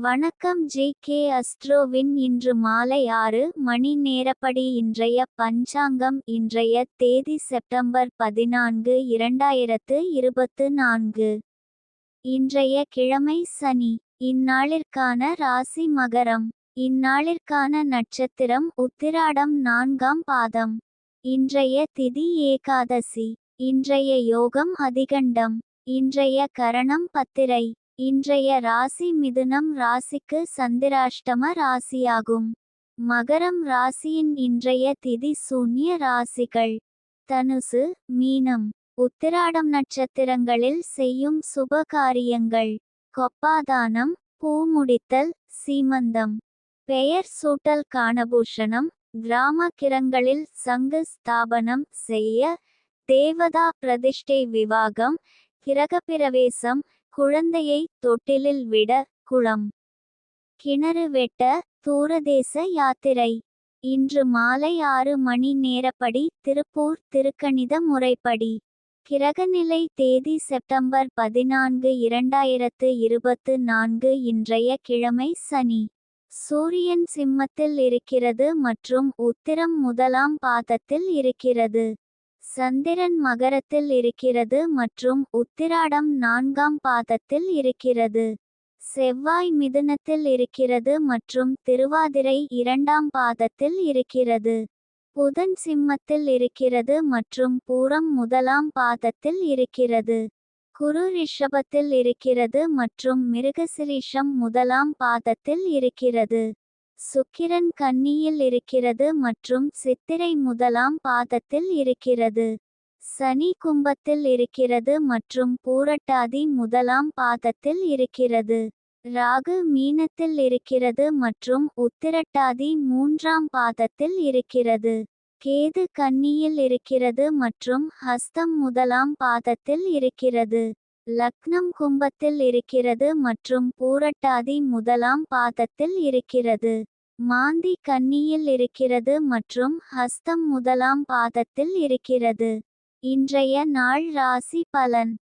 வணக்கம் J K அஸ்ட்ரோவின் இன்று மாலை ஆறு மணி நேரப்படி இன்றைய பஞ்சாங்கம் இன்றைய தேதி செப்டம்பர் பதினான்கு இரண்டாயிரத்து இருபத்து நான்கு. இன்றைய கிழமை சனி. இந்நாளிற்கான ராசி மகரம். இந்நாளிற்கான நட்சத்திரம் உத்திராடம் நான்காம் பாதம். இன்றைய திதி ஏகாதசி. இன்றைய யோகம் அதிகண்டம். இன்றைய கரணம் பத்திரை. இன்றைய ராசி மிதுனம் ராசிக்கு சந்திராஷ்டம ராசியாகும். மகரம் ராசியின் இன்றைய திதி சூன்ய ராசிகள். தனுசு மீனம் உத்திராடம் நட்சத்திரங்களில் செய்யும் சுப காரியங்கள் கொப்பாதானம் பூமுடித்தல் சீமந்தம். பெயர் சூட்டல் காணபூஷணம் கிராம கிரங்களில் சங்கு ஸ்தாபனம் செய்ய தேவதா பிரதிஷ்டை விவாகம் கிரகப்பிரவேசம் குழந்தையை தொட்டிலில் விட குளம். கிணறு வெட்ட தூரதேச யாத்திரை. இன்று மாலை ஆறு மணி நேரப்படி திருப்பூர் திருக்கணித முறைப்படி. கிரகநிலை தேதி செப்டம்பர் பதினான்கு இரண்டாயிரத்து இருபத்து நான்கு இன்றைய கிழமை சனி. சூரியன் சிம்மத்தில் இருக்கிறது மற்றும் உத்திரம் முதலாம் பாதத்தில் இருக்கிறது. சந்திரன் மகரத்தில் இருக்கிறது மற்றும் உத்திராடம் நான்காம் பாதத்தில் இருக்கிறது. செவ்வாய் மிதுனத்தில் இருக்கிறது மற்றும் திருவாதிரை இரண்டாம் பாதத்தில் இருக்கிறது. புதன் சிம்மத்தில் இருக்கிறது மற்றும் பூரம் முதலாம் பாதத்தில் இருக்கிறது. குரு ரிஷபத்தில் இருக்கிறது மற்றும் மிருகசிரீஷம் முதலாம் பாதத்தில் இருக்கிறது. சுக்கிரன் கன்னியில் இருக்கிறது மற்றும் சித்திரை முதலாம் பாதத்தில் இருக்கிறது. சனி கும்பத்தில் இருக்கிறது மற்றும் பூரட்டாதி முதலாம் பாதத்தில் இருக்கிறது. ராகு மீனத்தில் இருக்கிறது மற்றும் உத்திரட்டாதி மூன்றாம் பாதத்தில் இருக்கிறது. கேது கன்னியில் இருக்கிறது மற்றும் ஹஸ்தம் முதலாம் பாதத்தில் இருக்கிறது. லக்னம் கும்பத்தில் இருக்கிறது மற்றும் பூரட்டாதி முதலாம் பாதத்தில் இருக்கிறது. மாந்தி கன்னியில் இருக்கிறது மற்றும் ஹஸ்தம் முதலாம் பாதத்தில் இருக்கிறது. இன்றைய நாள் ராசி பலன்.